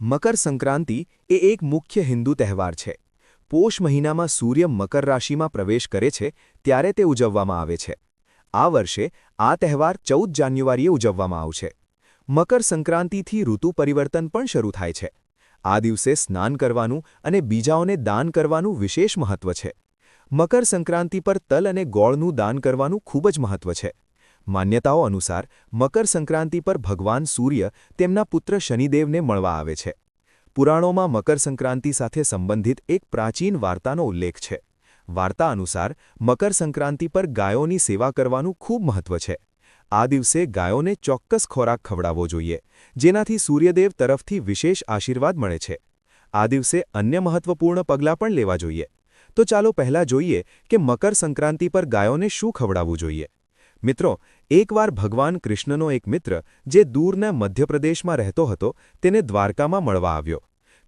મકર સંક્રાંતિ એ એક મુખ્ય હિન્દુ તહેવાર છે. પોષ મહિનામાં સૂર્ય મકર રાશિમાં પ્રવેશ કરે છે ત્યારે તે ઉજવવામાં આવે છે. આ વર્ષે આ તહેવાર ચૌદ જાન્યુઆરીએ ઉજવવામાં આવશે. મકર સંક્રાંતિથી ઋતુ પરિવર્તન પણ શરૂ થાય છે. આ દિવસે સ્નાન કરવાનું અને બીજાઓને દાન કરવાનું વિશેષ મહત્વ છે. મકર સંક્રાંતિ પર તલ અને ગોળનું દાન કરવાનું ખૂબ જ મહત્વ છે. માન્યતાઓ અનુસાર, મકર સંક્રાંતિ પર ભગવાન સૂર્ય તેમના પુત્ર શનિદેવને મળવા આવે છે. પુરાણોમાં મકર સંક્રાંતિ સાથે સંબંધિત એક પ્રાચીન વાર્તાનો ઉલ્લેખ છે. વાર્તા અનુસાર, મકર સંક્રાંતિ પર ગાયોની સેવા કરવાનું ખૂબ મહત્વ છે. આ દિવસે ગાયોને ચોક્કસ ખોરાક ખવડાવવો જોઈએ, જેનાથી સૂર્યદેવ તરફથી વિશેષ આશીર્વાદ મળે છે. આ દિવસે અન્ય મહત્વપૂર્ણ પગલાં પણ લેવા જોઈએ. તો ચાલો પહેલાં જોઈએ કે મકર સંક્રાંતિ પર ગાયોને શું ખવડાવવું જોઈએ. મિત્રો, એકવાર ભગવાન કૃષ્ણનો એક મિત્ર જે દૂરના મધ્યપ્રદેશમાં રહેતો હતો, તેને દ્વારકામાં મળવા આવ્યો.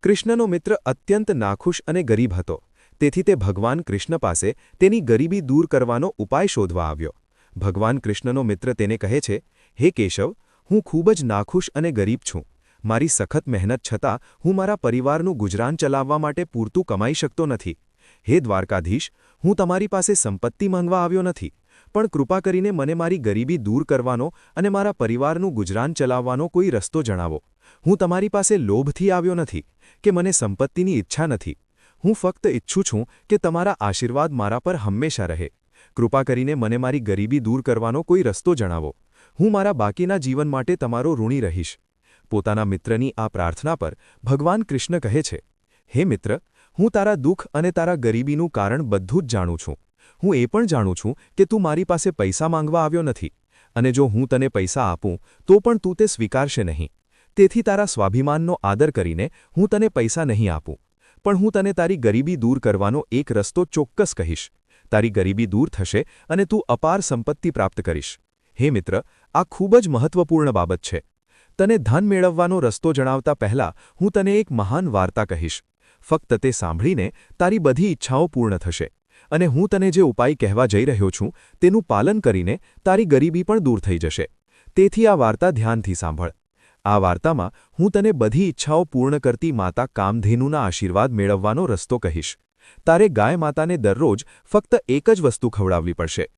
કૃષ્ણનો મિત્ર અત્યંત નાખુશ અને ગરીબ હતો. તેથી તે ભગવાન કૃષ્ણ પાસે તેની ગરીબી દૂર કરવાનો ઉપાય શોધવા આવ્યો. ભગવાન કૃષ્ણનો મિત્ર તેને કહે છે, હે કેશવ, હું ખૂબ જ નાખુશ અને ગરીબ છું. મારી સખત મહેનત છતાં હું મારા પરિવારનું ગુજરાન ચલાવવા માટે પૂરતું કમાઈ શકતો નથી. હે દ્વારકાધીશ, હું તમારી પાસે સંપત્તિ માંગવા આવ્યો નથી. પણ કૃપા કરીને મને મારી ગરીબી દૂર કરવાનો અને મારા પરિવારનું ગુજરાન ચલાવવાનો કોઈ રસ્તો જણાવો. હું તમારી પાસે લોભથી આવ્યો નથી કે મને સંપત્તિની ઈચ્છા નથી. હું ફક્ત ઈચ્છું છું કે તમારા આશીર્વાદ મારા પર હંમેશા રહે. કૃપા કરીને મને મારી ગરીબી દૂર કરવાનો કોઈ રસ્તો જણાવો. હું મારા બાકીના જીવન માટે તમારો ઋણી રહીશ. પોતાના મિત્રની આ પ્રાર્થના પર ભગવાન કૃષ્ણ કહે છે, હે મિત્ર, હું તારા દુઃખ અને તારા ગરીબીનું કારણ બધું જ જાણું છું. હું એ પણ જાણું છું કે તું મારી પાસે પૈસા માંગવા આવ્યો નથી અને જો હું તને પૈસા આપું, તો પણ તું તે સ્વીકારશે નહીં. તેથી તારા સ્વાભિમાનનો આદર કરીને હું તને પૈસા નહીં આપું. પણ હું તને તારી ગરીબી દૂર કરવાનો એક રસ્તો ચોક્કસ કહીશ. તારી ગરીબી દૂર થશે અને તું અપાર સંપત્તિ પ્રાપ્ત કરીશ. હે મિત્ર, આ ખૂબ જ મહત્વપૂર્ણ બાબત છે. તને ધન મેળવવાનો રસ્તો જણાવતા પહેલાં હું તને એક મહાન વાર્તા કહીશ. ફક્ત તે સાંભળીને તારી બધી ઈચ્છાઓ પૂર્ણ થશે. અને હું તને જે ઉપાય કહેવા જઈ રહ્યો છું, તેનું પાલન કરીને તારી ગરીબી પણ દૂર થઈ જશે. તેથી આ વાર્તા ધ્યાનથી સાંભળ. આ વાર્તામાં હું તને બધી ઈચ્છાઓ પૂર્ણ કરતી માતા કામધેનુના આશીર્વાદ મેળવવાનો રસ્તો કહીશ. તારે ગાય માતાને દરરોજ ફક્ત એક જ વસ્તુ ખવડાવવી પડશે.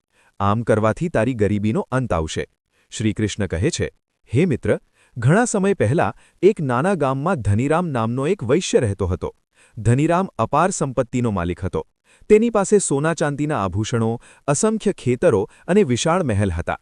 આમ કરવાથી તારી ગરીબીનો અંત આવશે. શ્રીકૃષ્ણ કહે છે, હે મિત્ર, ઘણા સમય પહેલા એક નાના ગામમાં ધનીરામ નામનો એક વૈશ્ય રહેતો હતો. ધનીરામ અપાર સંપત્તિનો માલિક હતો. તેની પાસે સોના ચાંદીના આભૂષણો, અસંખ્ય ખેતરો અને વિશાળ મહેલ હતા.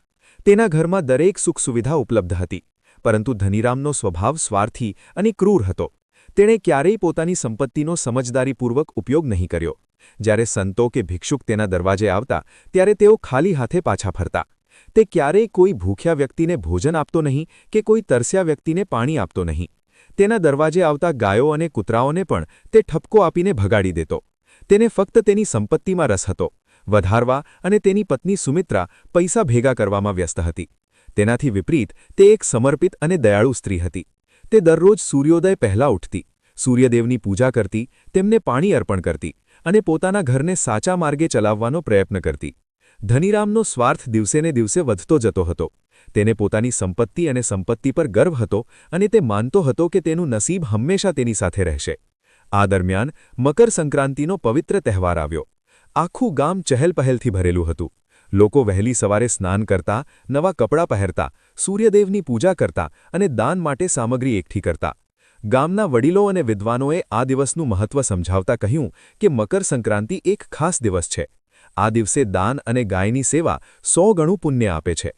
તેના ઘરમાં દરેક સુખ સુવિધા ઉપલબ્ધ હતી. પરંતુ ધનીરામનો સ્વભાવ સ્વાર્થી અને ક્રૂર હતો. તેણે ક્યારેય પોતાની સંપત્તિનો સમજદારીપૂર્વક ઉપયોગ નહીં કર્યો. જ્યારે સંતો કે ભિક્ષુક તેના દરવાજે આવતા, ત્યારે તેઓ ખાલી હાથે પાછા ફરતા. તે ક્યારેય કોઈ ભૂખ્યા વ્યક્તિને ભોજન આપતો નહીં કે કોઈ તરસ્યા વ્યક્તિને પાણી આપતો નહીં. તેના દરવાજે આવતા ગાયો અને કૂતરાઓને પણ તે ઠપકો આપીને ભગાડી દેતો. તેને ફક્ત તેની સંપત્તિમાં રસ હતો. વધારવા અને તેની પત્ની સુમિત્રા પૈસા ભેગા કરવામાં વ્યસ્ત હતી. તેનાથી વિપરીત, તે એક સમર્પિત અને દયાળુ સ્ત્રી હતી. તે દરરોજ સૂર્યોદય પહેલાં ઉઠતી, સૂર્યદેવની પૂજા કરતી, તેમને પાણી અર્પણ કરતી અને પોતાના ઘરને સાચા માર્ગે ચલાવવાનો પ્રયત્ન કરતી. ધનીરામનો સ્વાર્થ દિવસેને દિવસે વધતો જતો હતો. તેને પોતાની સંપત્તિ અને સંપત્તિ પર ગર્વ હતો અને તે માનતો હતો કે તેનું નસીબ હંમેશા તેની સાથે રહેશે. આ દરમિયાન મકર સંક્રાંતિનો પવિત્ર તહેવાર આવ્યો. આખું ગામ ચહેલપહેલથી ભરેલું હતું. લોકો વહેલી સવારે સ્નાન કરતા, નવા કપડાં પહેરતા, સૂર્યદેવની પૂજા કરતા અને દાન માટે સામગ્રી એકઠી કરતા. ગામના વડીલો અને વિદ્વાનોએ આ દિવસનું મહત્વ સમજાવતા કહ્યું કે મકર સંક્રાંતિ એક ખાસ દિવસ છે. આ દિવસે દાન અને ગાયની સેવા સો ગણું પુણ્ય આપે છે.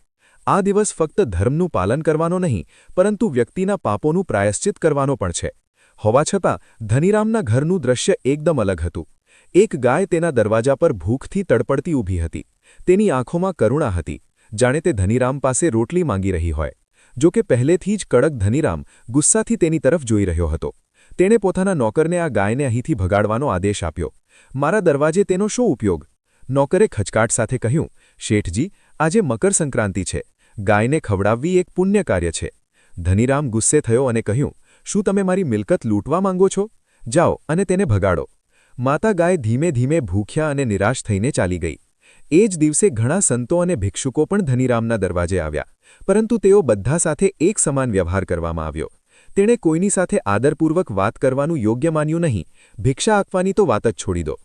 આ દિવસ ફક્ત ધર્મનું પાલન કરવાનો નહીં, પરંતુ વ્યક્તિના પાપોનું પ્રાયશ્ચિત કરવાનો પણ છે. હોવા છતાં, ધનીરામના ઘરનું દ્રશ્ય એકદમ અલગ હતું. એક ગાય તેના દરવાજા પર ભૂખથી તડપડતી ઊભી હતી. તેની આંખોમાં કરુણા હતી. જાણે તે ધનીરામ પાસે રોટલી માંગી રહી હોય. જો કે પહેલેથી જ કડક ધનીરામ ગુસ્સાથી તેની તરફ જોઈ રહ્યો હતો. તેણે પોતાના નોકરને આ ગાયને અહીંથી ભગાડવાનો આદેશ આપ્યો. મારા દરવાજે તેનો શું ઉપયોગ? નોકરે ખચકાટ સાથે કહ્યું, શેઠજી, આજે મકર સંક્રાંતિ છે. ગાયને ખવડાવવી એક પુણ્ય કાર્ય છે. ધનીરામ ગુસ્સે થયો અને કહ્યું શું તમે મારી મિલકત લૂંટવા માંગો છો? જાઓ અને તેને ભગાડો. માતા ગાય ધીમે ધીમે ભૂખ્યા અને નિરાશ થઈને ચાલી ગઈ. એ જ દિવસે ઘણા સંતો અને ભિક્ષુકો પણ ધનીરામના દરવાજે આવ્યા. પરંતુ તેઓ બધા સાથે એક સમાન વ્યવહાર કરવામાં આવ્યો. તેણે કોઈની સાથે આદરપૂર્વક વાત કરવાનું યોગ્ય માન્યું નહીં. ભિક્ષા આપવાની તો વાત જ છોડી દો.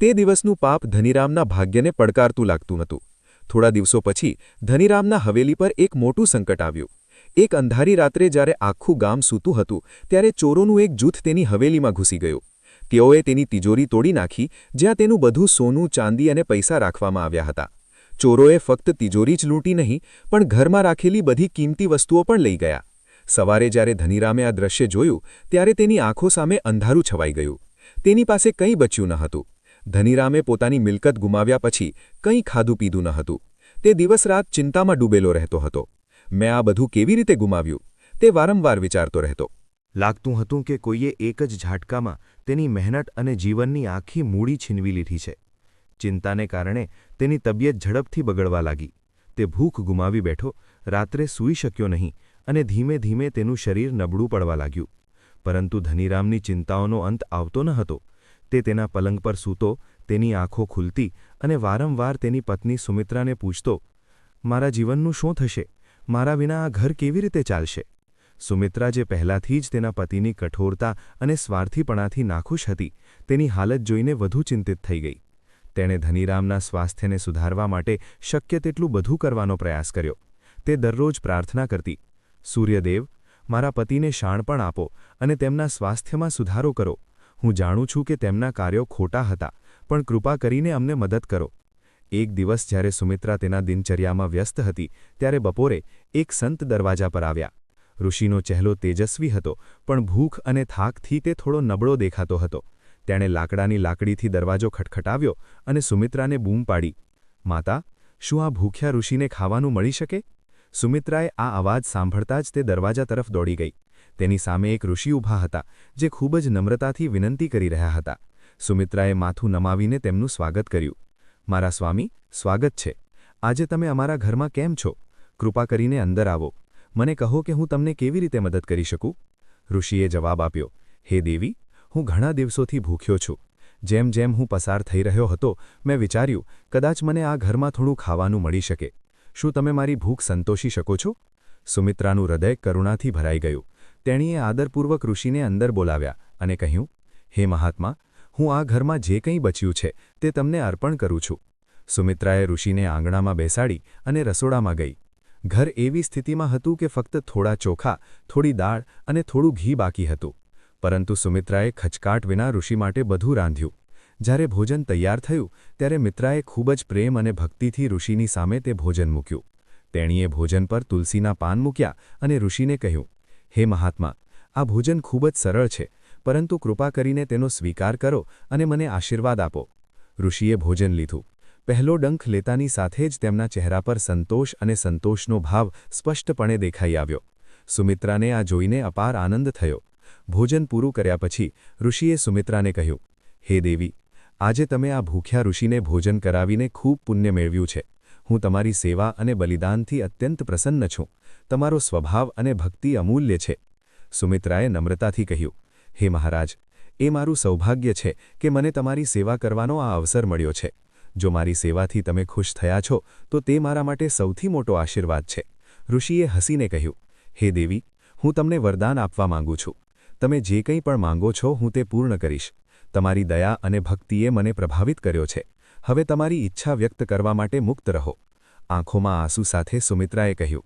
તે દિવસનું પાપ ધનીરામના ભાગ્યને પડકારતું લાગતું હતું. થોડા દિવસો પછી ધનીરામના હવેલી પર એક મોટું સંકટ આવ્યું. એક અંધારી રાત્રે જ્યારે આખું ગામ સૂતું હતું, ત્યારે ચોરોનું એક જૂથ તેની હવેલીમાં ઘૂસી ગયું. તેઓએ તેની તિજોરી તોડી નાખી, જ્યાં તેનું બધું સોનું, ચાંદી અને પૈસા રાખવામાં આવ્યા હતા. ચોરોએ ફક્ત તિજોરી જ લૂંટી નહીં, પણ ઘરમાં રાખેલી બધી કિંમતી વસ્તુઓ પણ લઈ ગયા. સવારે જ્યારે ધનીરામે આ દ્રશ્ય જોયું, ત્યારે તેની આંખો સામે અંધારું છવાઈ ગયું. તેની પાસે કંઈ બચ્યું ન હતું. ધનીરામે પોતાની મિલકત ગુમાવ્યા પછી કંઈ ખાધું પીધું ન હતું. તે દિવસ રાત ચિંતામાં ડૂબેલો રહેતો હતો. મેં આ બધું કેવી રીતે ગુમાવ્યું? તે વારંવાર વિચારતો રહેતો. લાગતું હતું કે કોઈએ એક જ ઝાટકામાં તેની મહેનત અને જીવનની આખી મૂડી છીનવી લીધી છે. ચિંતાને કારણે તેની તબિયત ઝડપથી બગડવા લાગી. તે ભૂખ ગુમાવી બેઠો, રાત્રે સૂઈ શક્યો નહીં અને ધીમે ધીમે તેનું શરીર નબળું પડવા લાગ્યું. પરંતુ ધનીરામની ચિંતાઓનો અંત આવતો ન હતો. તે તેના પલંગ પર સૂતો, તેની આંખો ખુલતી અને વારંવાર તેની પત્ની સુમિત્રાને પૂછતો, મારા જીવનનું શું થશે? મારા વિના આ ઘર કેવી રીતે ચાલશે? સુમિત્રા જે પહેલાથી જ તેના પતિની કઠોરતા અને સ્વાર્થીપણાથી નાખુશ હતી, તેની હાલત જોઈને વધુ ચિંતિત થઈ ગઈ. તેણે ધનીરામના સ્વાસ્થ્યને સુધારવા માટે શક્ય તેટલું બધું કરવાનો પ્રયાસ કર્યો. તે દરરોજ પ્રાર્થના કરતી, સૂર્યદેવ, મારા પતિને શાણપણ આપો અને તેમના સ્વાસ્થ્યમાં સુધારો કરો. હું જાણું છું કે તેમના કાર્યો ખોટા હતા, પણ કૃપા કરીને અમને મદદ કરો. એક દિવસ જ્યારે સુમિત્રા તેના દિનચર્યામાં વ્યસ્ત હતી, ત્યારે બપોરે એક સંત દરવાજા પર આવ્યા. ઋષિનો ચહેલો તેજસ્વી હતો, પણ ભૂખ અને થાકથી તે થોડો નબળો દેખાતો હતો. તેણે લાકડાની લાકડીથી દરવાજો ખટખટાવ્યો અને સુમિત્રાને બૂમ પાડી. માતા, શું આ ભૂખ્યા ઋષિને ખાવાનું મળી શકે? સુમિત્રાએ આ અવાજ સાંભળતા જ તે દરવાજા તરફ દોડી ગઈ. તેની સામે એક ઋષિ ઊભા હતા, જે ખૂબ જ નમ્રતાથી વિનંતી કરી રહ્યા હતા. સુમિત્રાએ માથું નમાવીને તેમનું સ્વાગત કર્યું. મારા સ્વામી, સ્વાગત છે. આજે તમે અમારા ઘરમાં કેમ છો? કૃપા કરીને અંદર આવો. મને કહો કે હું તમને કેવી રીતે મદદ કરી શકું? ઋષિએ જવાબ આપ્યો, હે દેવી, હું ઘણા દિવસોથી ભૂખ્યો છું. જેમ જેમ હું પસાર થઈ રહ્યો હતો, મેં વિચાર્યું, કદાચ મને આ ઘરમાં થોડું ખાવાનું મળી શકે. શું તમે મારી ભૂખ સંતોષી શકો છો? સુમિત્રાનું હૃદય કરુણાથી ભરાઈ ગયું. તેણીએ આદરપૂર્વક ઋષિને અંદર બોલાવ્યા અને કહ્યું, હે મહાત્મા હું આ ઘરમાં જે કંઈ બચ્યું છે, તે તમને અર્પણ કરું છું. સુમિત્રાએ ઋષિને આંગણામાં બેસાડી અને રસોડામાં ગઈ. ઘર એવી સ્થિતિમાં હતું કે ફક્ત થોડા ચોખા, થોડી દાળ અને થોડું ઘી બાકી હતું. પરંતુ સુમિત્રાએ ખચકાટ વિના ઋષિ માટે બધું રાંધ્યું. જ્યારે ભોજન તૈયાર થયું, ત્યારે મિત્રાએ ખૂબ જ પ્રેમ અને ભક્તિથી ઋષિની સામે તે ભોજન મૂક્યું. તેણીએ ભોજન પર તુલસીના પાન મૂક્યા અને ઋષિને કહ્યું, હે મહાત્મા, આ ભોજન ખૂબ જ સરળ છે. પરંતુ કૃપા કરીને તેનો સ્વીકાર કરો અને મને આશીર્વાદ આપો. ઋષિએ ભોજન લીધું. પહેલો ડંખ લેતાની સાથે જ તેમના ચહેરા પર સંતોષ અને સંતોષનો ભાવ સ્પષ્ટપણે દેખાઈ આવ્યો. સુમિત્રાને આ જોઈને અપાર આનંદ થયો. ભોજન પૂરું કર્યા પછી ઋષિએ સુમિત્રાને કહ્યું, હે દેવી, આજે તમે આ ભૂખ્યા ઋષિને ભોજન કરાવીને ખૂબ પુણ્ય મેળવ્યું છે. હું તમારી સેવા અને બલિદાનથી અત્યંત પ્રસન્ન છું. તમારો સ્વભાવ અને ભક્તિ અમૂલ્ય છે. સુમિત્રાએ નમ્રતાથી કહ્યું હે મહારાજ, એ મારું સૌભાગ્ય છે કે મને તમારી સેવા કરવાનો આ અવસર મળ્યો છે. જો મારી સેવાથી તમે ખુશ થયા છો, તો તે મારા માટે સૌથી મોટો આશીર્વાદ છે. ઋષિએ હસીને કહ્યું, હે દેવી, હું તમને વરદાન આપવા માંગુ છું. તમે જે કંઈ પણ માંગો છો, હું તે પૂર્ણ કરીશ. તમારી દયા અને ભક્તિએ મને પ્રભાવિત કર્યો છે. હવે તમારી ઈચ્છા વ્યક્ત કરવા માટે મુક્ત રહો. આંખોમાં આંસુ સાથે સુમિત્રાએ કહ્યું,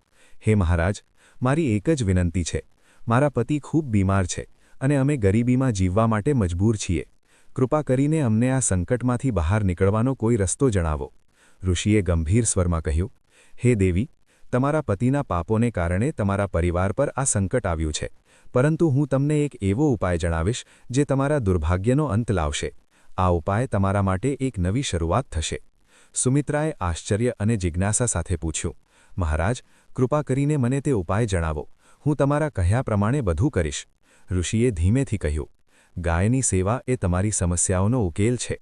હે મહારાજ, મારી એક જ વિનંતી છે. મારા પતિ ખૂબ બીમાર છે. અને અમે ગરીબીમાં જીવવા માટે મજબૂર છીએ. કૃપા કરીને અમને આ સંકટમાંથી બહાર નીકળવાનો કોઈ રસ્તો જણાવો. ઋષિએ ગંભીર સ્વરમાં કહ્યું, હે દેવી, તમારા પતિના પાપોને કારણે તમારા પરિવાર પર આ સંકટ આવ્યું છે. પરંતુ હું તમને એક એવો ઉપાય જણાવીશ, જે તમારા દુર્ભાગ્યનો અંત લાવશે. આ ઉપાય તમારા માટે એક નવી શરૂઆત થશે. સુમિત્રાએ આશ્ચર્ય અને જિજ્ઞાસા સાથે પૂછ્યું, મહારાજ, કૃપા કરીને મને તે ઉપાય જણાવો. હું તમારા કહ્યા પ્રમાણે બધું કરીશ. ઋષિએ ધીમેથી કહ્યું, ગાયની સેવા એ તમારી સમસ્યાઓનો ઉકેલ છે.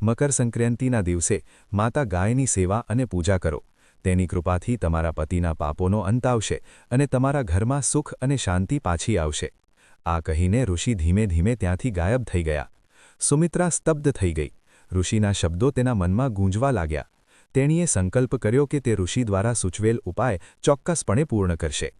મકર સંક્રાંતિના દિવસે માતા ગાયની સેવા અને પૂજા કરો. તેની કૃપાથી તમારા પતિના પાપોનો અંત આવશે અને તમારા ઘરમાં સુખ અને શાંતિ પાછી આવશે. આ કહીને ઋષિ ધીમે ધીમે ત્યાંથી ગાયબ થઈ ગયા. સુમિત્રા સ્તબ્ધ થઈ ગઈ. ઋષિના શબ્દો તેના મનમાં ગૂંજવા લાગ્યા. તેણીએ સંકલ્પ કર્યો કે તે ઋષિ દ્વારા સૂચવેલ ઉપાય ચોક્કસપણે પૂર્ણ કરશે.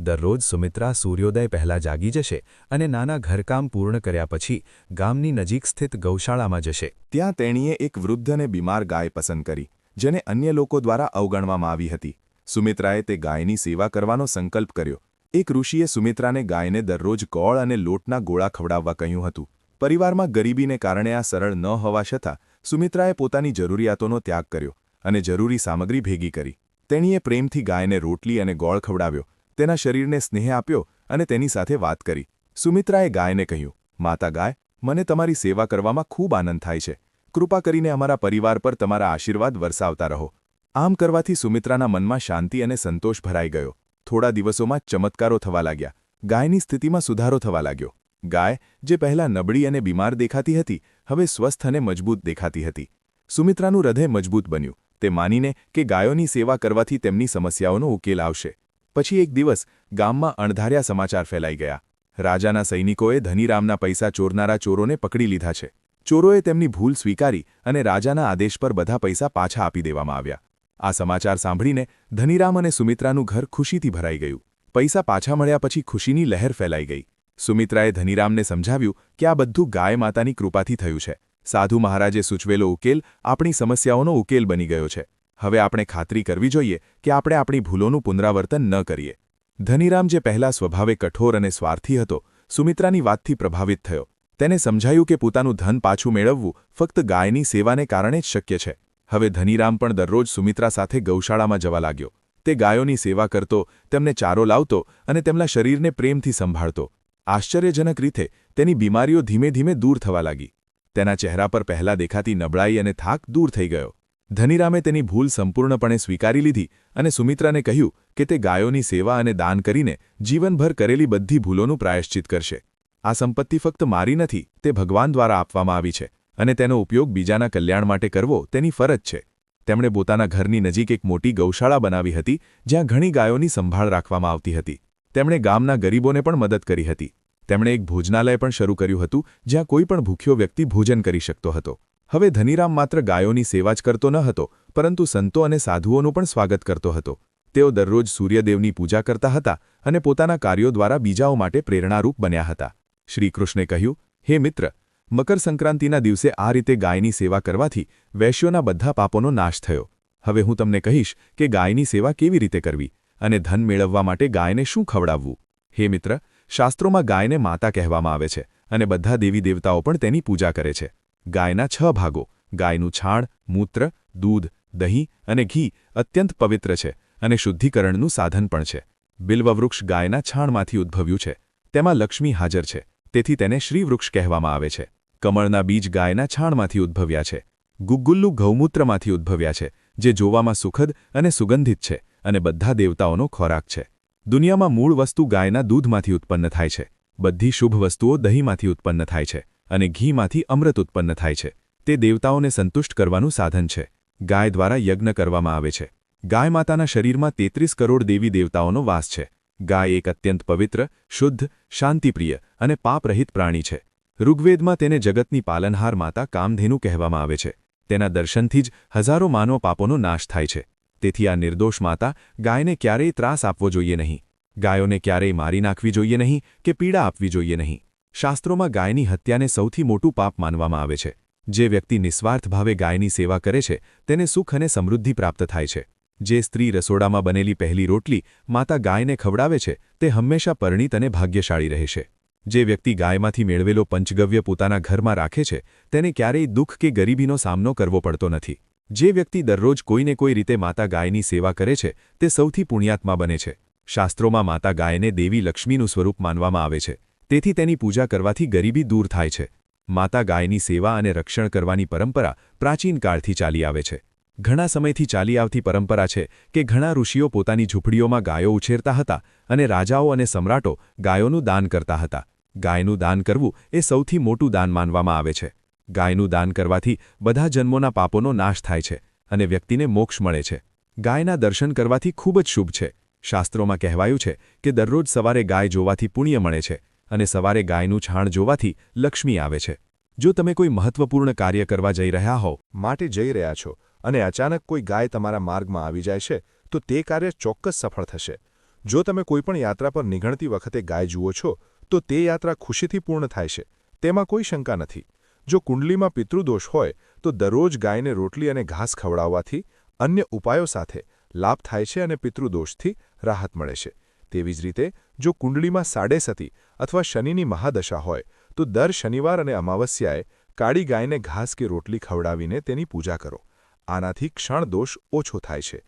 દરરોજ સુમિત્રા સૂર્યોદય પહેલાં જાગી જશે અને નાના ઘરકામ પૂર્ણ કર્યા પછી ગામની નજીક સ્થિત ગૌશાળામાં જશે. ત્યાં તેણીએ એક વૃદ્ધ અને બીમાર ગાય પસંદ કરી, જેને અન્ય લોકો દ્વારા અવગણવામાં આવી હતી. સુમિત્રાએ તે ગાયની સેવા કરવાનો સંકલ્પ કર્યો. એક ઋષિએ સુમિત્રાને ગાયને દરરોજ ગોળ અને લોટના ગોળા ખવડાવવા કહ્યું હતું. પરિવારમાં ગરીબીને કારણે આ સરળ ન હોવા છતાં સુમિત્રાએ પોતાની જરૂરિયાતોનો ત્યાગ કર્યો અને જરૂરી સામગ્રી ભેગી કરી. તેણીએ પ્રેમથી ગાયને રોટલી અને ગોળ ખવડાવ્યો. તેના શરીરને સ્નેહ આપ્યો અને તેની સાથે વાત કરી. સુમિત્રાએ ગાયને કહ્યું, માતા ગાય, મને તમારી સેવા કરવામાં ખૂબ આનંદ થાય છે. કૃપા કરીને અમારા પરિવાર પર તમારા આશીર્વાદ વરસાવતા રહો. આમ કરવાથી સુમિત્રાના મનમાં શાંતિ અને સંતોષ ભરાઈ ગયો. થોડા દિવસોમાં ચમત્કારો થવા લાગ્યા. ગાયની સ્થિતિમાં સુધારો થવા લાગ્યો. ગાય, જે પહેલાં નબળી અને બીમાર દેખાતી હતી, હવે સ્વસ્થ અને મજબૂત દેખાતી હતી. સુમિત્રાનું હૃદય મજબૂત બન્યું. તે માનીને કે ગાયોની સેવા કરવાથી તેમની સમસ્યાઓનો ઉકેલ આવશે. પછી એક દિવસ ગામમાં અણધાર્યા સમાચાર ફેલાઈ ગયા. રાજાના સૈનિકોએ ધનીરામના પૈસા ચોરનારા ચોરોને પકડી લીધા છે. ચોરોએ તેમની ભૂલ સ્વીકારી અને રાજાના આદેશ પર બધા પૈસા પાછા આપી દેવામાં આવ્યા. આ સમાચાર સાંભળીને ધનીરામ અને સુમિત્રાનું ઘર ખુશીથી ભરાઈ ગયું. પૈસા પાછા મળ્યા પછી ખુશીની લહેર ફેલાઈ ગઈ. સુમિત્રાએ ધનીરામને સમજાવ્યું કે આ બધું ગાય માતાની કૃપાથી થયું છે. સાધુ મહારાજે સૂચવેલો ઉકેલ આપણી સમસ્યાઓનો ઉકેલ બની ગયો છે. હવે આપણે ખાતરી કરવી જોઈએ કે આપણે આપણી ભૂલોનું પુનરાવર્તન ન કરીએ. ધનીરામ જે પહેલા સ્વભાવે કઠોર અને સ્વાર્થી હતો, સુમિત્રાની વાતથી પ્રભાવિત થયો. તેને સમજાયું કે પોતાનું ધન પાછું મેળવવું ફક્ત ગાયની સેવાને કારણે જ શક્ય છે. હવે ધનીરામ પણ દરરોજ સુમિત્રા સાથે ગૌશાળામાં જવા લાગ્યો. તે ગાયોની સેવા કરતો, તેમને ચારો લાવતો અને તેમના શરીરને પ્રેમથી સંભાળતો. આશ્ચર્યજનક રીતે, તેની બીમારીઓ ધીમે ધીમે દૂર થવા લાગી. તેના ચહેરા પર પહેલા દેખાતી નબળાઈ અને થાક દૂર થઈ ગયો. ધનીરામે તેની ભૂલ સંપૂર્ણપણે સ્વીકારી લીધી અને સુમિત્રાને કહ્યું કે તે ગાયોની સેવા અને દાન કરીને જીવનભર કરેલી બધી ભૂલોનું પ્રાયશ્ચિત કરશે. આ સંપત્તિ ફક્ત મારી નથી, તે ભગવાન દ્વારા આપવામાં આવી છે અને તેનો ઉપયોગ બીજાના કલ્યાણ માટે કરવો તેની ફરજ છે. તેમણે પોતાના ઘરની નજીક એક મોટી ગૌશાળા બનાવી હતી, જ્યાં ઘણી ગાયોની સંભાળ રાખવામાં આવતી હતી. તેમણે ગામના ગરીબોને પણ મદદ કરી હતી. તેમણે એક ભોજનાલય પણ શરૂ કર્યું હતું, જ્યાં કોઈ પણ ભૂખ્યો વ્યક્તિ ભોજન કરી શકતો હતો. હવે ધનીરામ માત્ર ગાયોની સેવા જ કરતો ન હતો, પરંતુ સંતો અને સાધુઓનું પણ સ્વાગત કરતો હતો. તેઓ દરરોજ સૂર્યદેવની પૂજા કરતા હતા અને પોતાના કાર્યો દ્વારા બીજાઓ માટે પ્રેરણારૂપ બન્યા હતા. શ્રીકૃષ્ણે કહ્યું, હે મિત્ર, મકરસંક્રાંતિના દિવસે આ રીતે ગાયની સેવા કરવાથી વૈશ્યોના બધા પાપોનો નાશ થયો. હવે હું તમને કહીશ કે ગાયની સેવા કેવી રીતે કરવી અને ધન મેળવવા માટે ગાયને શું ખવડાવવું. હે મિત્ર, શાસ્ત્રોમાં ગાયને માતા કહેવામાં આવે છે અને બધા દેવી દેવતાઓ પણ તેની પૂજા કરે છે. ગાયના છ ભાગો. ગાયનું છાણ, મૂત્ર, દૂધ, દહીં અને ઘી અત્યંત પવિત્ર છે અને શુદ્ધિકરણનું સાધન પણ છે. બિલ્વવૃક્ષ ગાયના છાણમાંથી ઉદ્ભવ્યું છે. તેમાં લક્ષ્મી હાજર છે. તેથી તેને શ્રીવૃક્ષ કહેવામાં આવે છે. કમળના બીજ ગાયના છાણમાંથી ઉદ્ભવ્યા છે. ગુગ્ગુલ્લુ ગૌમૂત્રમાંથી ઉદ્ભવ્યા છે, જે જોવામાં સુખદ અને સુગંધિત છે અને બધા દેવતાઓનો ખોરાક છે. દુનિયામાં મૂળ વસ્તુ ગાયના દૂધમાંથી ઉત્પન્ન થાય છે. બધી શુભ વસ્તુઓ દહીંમાંથી ઉત્પન્ન થાય છે. અને ઘીમાંથી અમૃત ઉત્પન્ન થાય છે. તે દેવતાઓને સંતુષ્ટ કરવાનું સાધન છે. ગાય દ્વારા યજ્ઞ કરવામાં આવે છે. ગાય માતાના શરીરમાં તેત્રીસ કરોડ દેવી દેવતાઓનો વાસ છે. ગાય એક અત્યંત પવિત્ર, શુદ્ધ, શાંતિપ્રિય અને પાપરહિત પ્રાણી છે. ઋગ્વેદમાં તેને જગતની પાલનહાર માતા કામધેનુ કહેવામાં આવે છે. તેના દર્શનથી જ હજારો માનવ પાપોનો નાશ થાય છે. તેથી આ નિર્દોષ માતા ગાયને ક્યારેય ત્રાસ આપવો જોઈએ નહીં. ગાયોને ક્યારેય મારી નાખવી જોઈએ નહીં કે પીડા આપવી જોઈએ નહીં. શાસ્ત્રોમાં ગાયની હત્યાને સૌથી મોટું પાપ માનવામાં આવે છે. જે વ્યક્તિ નિસ્વાર્થ ભાવે ગાયની સેવા કરે છે, તેને સુખ અને સમૃદ્ધિ પ્રાપ્ત થાય છે. જે સ્ત્રી રસોડામાં બનેલી પહેલી રોટલી માતા ગાયને ખવડાવે છે, તે હંમેશા પરિણીત અને ભાગ્યશાળી રહેશે જે વ્યક્તિ ગાયમાંથી મેળવેલો પંચગવ્ય પોતાના ઘરમાં રાખે છે, તેને ક્યારેય દુઃખ કે ગરીબીનો સામનો કરવો પડતો નથી. જે વ્યક્તિ દરરોજ કોઈને કોઈ રીતે માતા ગાયની સેવા કરે છે, તે સૌથી પુણ્યાત્મા બને છે. શાસ્ત્રોમાં માતા ગાયને દેવી લક્ષ્મીનું સ્વરૂપ માનવામાં આવે છે. તેથી તેની પૂજા કરવાથી ગરીબી દૂર થાય છે. માતા ગાયની સેવા અને રક્ષણ કરવાની પરંપરા પ્રાચીન કાળથી ચાલી આવે છે. ઘણા સમયથી ચાલી આવતી પરંપરા છે કે ઘણા ઋષિઓ પોતાની ઝૂંપડીઓમાં ગાયો ઉછેરતા હતા અને રાજાઓ અને સમ્રાટો ગાયોનું દાન કરતા હતા. ગાયનું દાન કરવું એ સૌથી મોટું દાન માનવામાં આવે છે. ગાયનું દાન કરવાથી બધા જન્મોના પાપોનો નાશ થાય છે અને વ્યક્તિને મોક્ષ મળે છે. ગાયના દર્શન કરવાથી ખૂબ જ શુભ છે. શાસ્ત્રોમાં કહેવાયું છે કે દરરોજ સવારે ગાય જોવાથી પુણ્ય મળે છે. અને સવારે ગાયનું છાણ જોવાથી લક્ષ્મી આવે છે. જો તમે કોઈ મહત્વપૂર્ણ કાર્ય કરવા જઈ રહ્યા હો માટે જઈ રહ્યા છો અને અચાનક કોઈ ગાય તમારા માર્ગમાં આવી જાય છે, તો તે કાર્ય ચોક્કસ સફળ થશે. જો તમે કોઈપણ યાત્રા પર નીકળતી વખતે ગાય જુઓ છો, તો તે યાત્રા ખુશીથી પૂર્ણ થાય છે. તેમાં કોઈ શંકા નથી. જો કુંડલીમાં પિતૃદોષ હોય, તો દરરોજ ગાયને રોટલી અને ઘાસ ખવડાવવાથી અન્ય ઉપાયો સાથે લાભ થાય છે અને પિતૃદોષથી રાહત મળે છે. તેવી જ રીતે જો કુંડળીમાં સાડેસતી અથવા શનિની મહાદશા હોય, તો દર શનિવાર અને અમાવસ્યાએ કાળી ગાયને ઘાસ કે રોટલી ખવડાવીને તેની પૂજા કરો. આનાથી ક્ષણદોષ ઓછો થાય છે.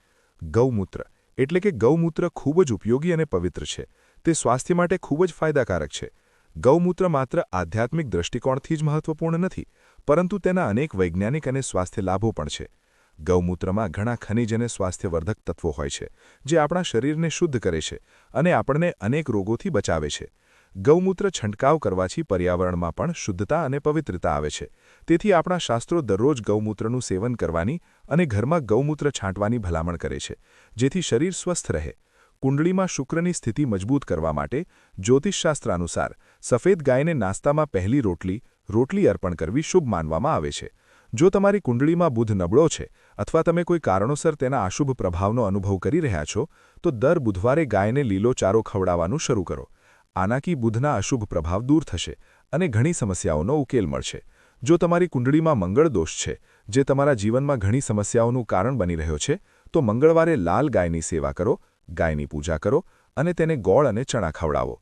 ગૌમૂત્ર એટલે કે ગૌમૂત્ર ખૂબ જ ઉપયોગી અને પવિત્ર છે. તે સ્વાસ્થ્ય માટે ખૂબ જ ફાયદાકારક છે. ગૌમૂત્ર માત્ર આધ્યાત્મિક દૃષ્ટિકોણથી જ મહત્વપૂર્ણ નથી, પરંતુ તેના અનેક વૈજ્ઞાનિક અને સ્વાસ્થ્ય લાભો પણ છે. ગૌમૂત્રમાં ઘણા ખનિજ અને સ્વાસ્થ્યવર્ધક તત્વો હોય છે, જે આપણા શરીરને શુદ્ધ કરે છે અને આપણને અનેક રોગોથી બચાવે છે. ગૌમૂત્ર છંટકાવ કરવાથી પર્યાવરણમાં પણ શુદ્ધતા અને પવિત્રતા આવે છે. તેથી આપણા શાસ્ત્રો દરરોજ ગૌમૂત્રનું સેવન કરવાની અને ઘરમાં ગૌમૂત્ર છાંટવાની ભલામણ કરે છે, જેથી શરીર સ્વસ્થ રહે. કુંડળીમાં શુક્રની સ્થિતિ મજબૂત કરવા માટે જ્યોતિષશાસ્ત્ર અનુસાર સફેદ ગાયને નાસ્તામાં પહેલી રોટલી રોટલી અર્પણ કરવી શુભ માનવામાં આવે છે. જો તમારી કુંડળીમાં બુધ નબળો છે અથવા તમે કોઈ કારણોસર તેના અશુભ પ્રભાવનો અનુભવ કરી રહ્યા છો, તો દર બુધવારે ગાયને લીલો ચારો ખવડાવવાનું શરૂ કરો. આનાથી બુધના અશુભ પ્રભાવ દૂર થશે અને ઘણી સમસ્યાઓનો ઉકેલ મળશે. જો તમારી કુંડળીમાં મંગળ દોષ છે, જે તમારા જીવનમાં ઘણી સમસ્યાઓનું કારણ બની રહ્યો છે, તો મંગળવારે લાલ ગાયની સેવા કરો, ગાયની પૂજા કરો અને તેને ગોળ અને ચણા ખવડાવો.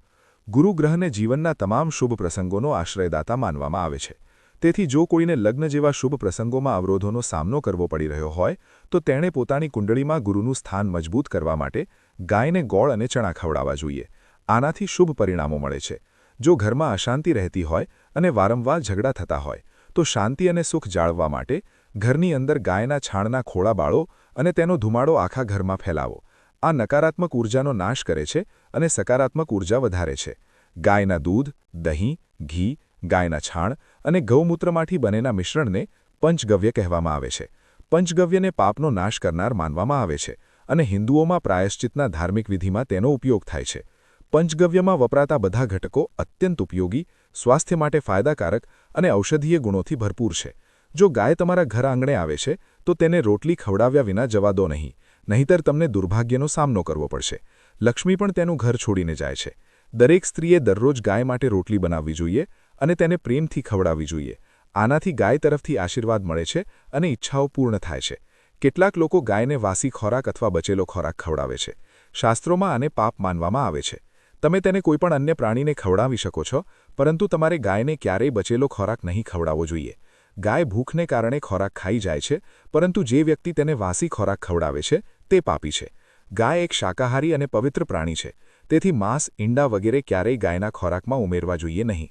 ગુરુગ્રહને જીવનના તમામ શુભ પ્રસંગોનો આશ્રયદાતા માનવામાં આવે છે. તેથી જો કોઈને લગ્ન જેવા શુભ પ્રસંગોમાં અવરોધોનો સામનો કરવો પડી રહ્યો હોય, તો તેણે પોતાની કુંડળીમાં ગુરુનું સ્થાન મજબૂત કરવા માટે ગાયને ગોળ અને ચણા ખવડાવવા જોઈએ. આનાથી શુભ પરિણામો મળે છે. જો ઘરમાં અશાંતિ રહેતી હોય અને વારંવાર ઝઘડા થતા હોય, તો શાંતિ અને સુખ જાળવવા માટે ઘરની અંદર ગાયના છાણના ખોળા બાળો અને તેનો ધુમાડો આખા ઘરમાં ફેલાવો. આ નકારાત્મક ઊર્જાનો નાશ કરે છે અને સકારાત્મક ઊર્જા વધારે છે. ગાયના દૂધ, દહીં, ઘી ગાયના છાણ અને ગૌમૂત્રમાંથી બનેલા મિશ્રણને પંચગવ્ય કહેવામાં આવે છે. પંચગવ્યને પાપનો નાશ કરનાર માનવામાં આવે છે અને હિન્દુઓમાં પ્રાયશ્ચિતના ધાર્મિક વિધિમાં તેનો ઉપયોગ થાય છે. પંચગવ્યમાં વપરાતા બધા ઘટકો અત્યંત ઉપયોગી, સ્વાસ્થ્ય માટે ફાયદાકારક અને ઔષધીય ગુણોથી ભરપૂર છે. જો ગાય તમારા ઘર આંગણે આવે છે, તો તેને રોટલી ખવડાવ્યા વિના જવા દો નહીં, નહીંતર તમને દુર્ભાગ્યનો સામનો કરવો પડશે. લક્ષ્મી પણ તેનું ઘર છોડીને જાય છે. દરેક સ્ત્રીએ દરરોજ ગાય માટે રોટલી બનાવવી જોઈએ અને તેને પ્રેમથી ખવડાવવી જોઈએ. આનાથી ગાય તરફથી આશીર્વાદ મળે છે અને ઈચ્છાઓ પૂર્ણ થાય છે. કેટલાક લોકો ગાયને વાસી ખોરાક અથવા બચેલો ખોરાક ખવડાવે છે. શાસ્ત્રોમાં આને પાપ માનવામાં આવે છે. તમે તેને કોઈપણ અન્ય પ્રાણીને ખવડાવી શકો છો, પરંતુ તમારે ગાયને ક્યારેય બચેલો ખોરાક નહીં ખવડાવવો જોઈએ. ગાય ભૂખને કારણે ખોરાક ખાઈ જાય છે, પરંતુ જે વ્યક્તિ તેને વાસી ખોરાક ખવડાવે છે, તે પાપી છે. ગાય એક શાકાહારી અને પવિત્ર પ્રાણી છે, તેથી માંસ, ઈંડા વગેરે ક્યારેય ગાયના ખોરાકમાં ઉમેરવા જોઈએ નહીં.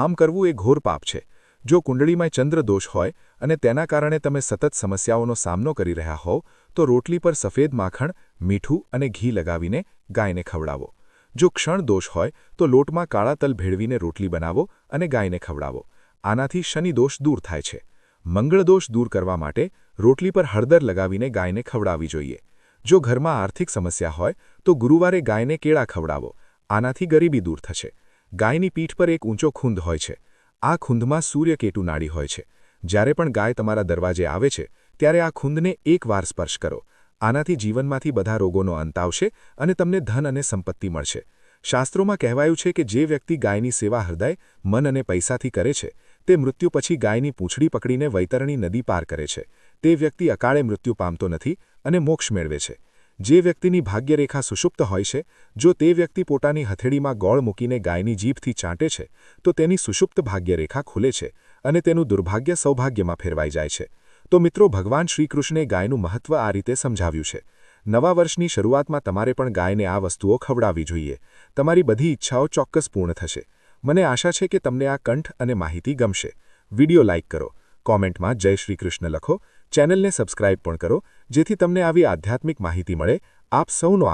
આમ કરવું એ ઘોર પાપ છે. જો કુંડળીમાં ચંદ્રદોષ હોય અને તેના કારણે તમે સતત સમસ્યાઓનો સામનો કરી રહ્યા હોવ, તો રોટલી પર સફેદ માખણ, મીઠું અને ઘી લગાવીને ગાયને ખવડાવો. જો ક્ષણ દોષ હોય, તો લોટમાં કાળા તલ ભેળવીને રોટલી બનાવો અને ગાયને ખવડાવો. આનાથી શનિદોષ દૂર થાય છે. મંગળદોષ દૂર કરવા માટે રોટલી પર હળદર લગાવીને ગાયને ખવડાવવી જોઈએ. જો ઘરમાં આર્થિક સમસ્યા હોય, તો ગુરુવારે ગાયને કેળા ખવડાવો. આનાથી ગરીબી દૂર થશે. ગાયની પીઠ પર એક ઊંચો ખૂંદ હોય છે. આ ખૂંદમાં સૂર્યકેટુ નાડી હોય છે. જ્યારે પણ ગાય તમારા દરવાજે આવે છે, ત્યારે આ ખૂંદને એકવાર સ્પર્શ કરો. આનાથી જીવનમાંથી બધા રોગોનો અંત આવશે અને તમને ધન અને સંપત્તિ મળશે. શાસ્ત્રોમાં કહેવાયું છે કે જે વ્યક્તિ ગાયની સેવા હૃદય, મન અને પૈસાથી કરે છે, તે મૃત્યુ પછી ગાયની પૂંછડી પકડીને વૈતરણી નદી પાર કરે છે. તે વ્યક્તિ અકાળે મૃત્યુ પામતો નથી અને મોક્ષ મેળવે છે. જે વ્યક્તિની ભાગ્યરેખા સુષુપ્ત હોય છે, જો તે વ્યક્તિ પોતાની હથેળીમાં ગોળ મૂકીને ગાયની જીભથી ચાંટે છે, તો તેની સુષુપ્ત ભાગ્યરેખા ખુલે છે અને તેનું દુર્ભાગ્ય સૌભાગ્યમાં ફેરવાઈ જાય છે. તો મિત્રો, ભગવાન શ્રીકૃષ્ણે ગાયનું મહત્વ આ રીતે સમજાવ્યું છે. નવા વર્ષની શરૂઆતમાં તમારે પણ ગાયને આ વસ્તુઓ ખવડાવવી જોઈએ. તમારી બધી ઈચ્છાઓ ચોક્કસ પૂર્ણ થશે. મને આશા છે કે તમને આ કંઠ અને માહિતી ગમશે. વિડિયો લાઇક કરો. કોમેન્ટમાં જય શ્રીકૃષ્ણ લખો. ચેનલને સબસ્ક્રાઇબ પણ કરો જેથી તમને આવી આધ્યાત્મિક માહિતી મળે. આપ સૌનો આપ